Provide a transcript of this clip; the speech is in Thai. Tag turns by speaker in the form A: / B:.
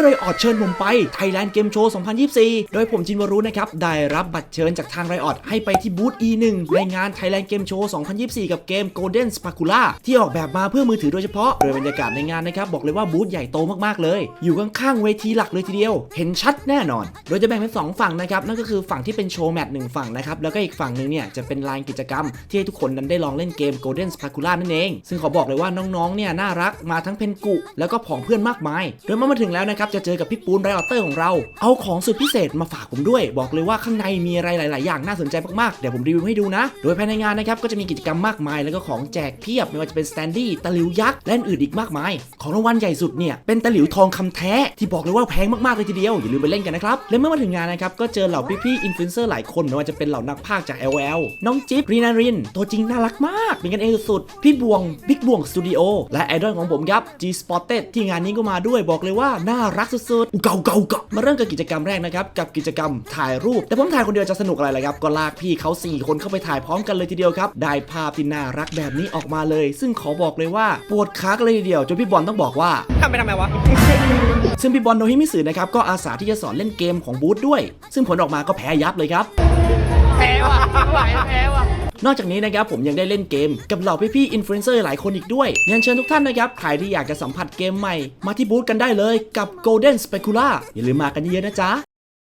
A: มื่อไรออดเชิญผมไป Thailand Game Show 2024 โดยผมจินวรุนะครับ ได้รับบัตรเชิญจากทางไรออดให้ไปที่บูธ E1 ในงาน Thailand Game Show 2024 กับเกม Golden Spatula ที่ออกแบบมาเพื่อมือถือโดยเฉพาะ โดยบรรยากาศในงานนะครับ บอกเลยว่าบูธใหญ่โตมากๆเลย อยู่ข้างๆเวทีหลักเลยทีเดียว เห็นชัดแน่นอน โดยจะแบ่งเป็น 2 ฝั่งนะครับ นั่นก็คือฝั่งที่เป็นโชว์แมตช์หนึ่งฝั่งนะครับ แล้วก็อีกฝั่งหนึ่งเนี่ยจะเป็นลานกิจกรรม ที่ให้ทุกคนนั้นได้ลองเล่นเกม Golden Spatula นั่นเอง ซึ่งขอบอกเลยว่าน้องๆ เนี่ยน่ารักมาทั้งเพนกุแล้วก็ผองเพื่อนมากมาย โดยเมื่อมาถึงแล้วนะครับจะเจอกับพี่ปูนไรออเตอร์ของเรา เอาของสุดพิเศษมาฝากผมด้วย บอกเลยว่าข้างในมีอะไรหลาย ๆ อย่างน่าสนใจมาก ๆ เดี๋ยวผมรีวิวให้ดูนะ โดยภายในงานนะครับก็จะมีกิจกรรมมากมาย แล้วก็ของแจกเพียบไม่ว่าจะเป็นสแตนดี้ตะหลิวยักษ์และอื่นอีกมากมาย ของรางวัลใหญ่สุดเนี่ยเป็นตะหลิวทองคำแท้ที่บอกเลยว่าแพงมาก ๆ เลยทีเดียวอย่าลืมไปเล่นกันนะครับและเมื่อมาถึงงานนะครับก็เจอเหล่าพี่ ๆ อินฟลูเอนเซอร์หลายคนไม่ว่าจะเป็นเหล่านักพากจาก LL น้องจิ๊บรีนารินตัวจริงน่ารักมากเป็นกันเองสุดๆพี่บวงบิ๊กบวงสตูดิโอและไอดอลของผมครับ G Spotted ที่งานนี้ก็มาด้วยบอกเลยว่าน่ารักสุดๆอุเก่าเก่าเก่ามาเริ่มกับกิจกรรมแรกนะครับ กับกิจกรรมถ่ายรูป แต่ผมถ่ายคนเดียวจะสนุกอะไรล่ะครับ ก็ลากพี่เขาสี่คนเข้าไปถ่ายพร้อมกันเลยทีเดียวครับ ได้ภาพที่น่ารักแบบนี้ออกมาเลย ซึ่งขอบอกเลยว่าปวดขากันเลยทีเดียวจนพี่บอลต้องบอกว่า
B: ทำไปทำไมวะ
A: ซึ่งพี่บอลโนฮิมิสึนะครับก็อาสาที่จะสอนเล่นเกมของบูธด้วย ซึ่งผลออกมาก็แพ้ยับเลยครับ
B: แพ้ว่ะไม่ไหวแพ้ว่ะ
A: นอกจากนี้นะครับผมยังได้เล่นเกม กับเหล่าพี่ๆอินฟลูเอนเซอร์หลายคนอีกด้วยยังเชิญทุกท่านนะครับใครที่อยากจะสัมผัสเกมใหม่ มาที่บูธกันได้เลยกับ Golden Specula อย่าลืมมากันเยอะๆนะจ๊ะ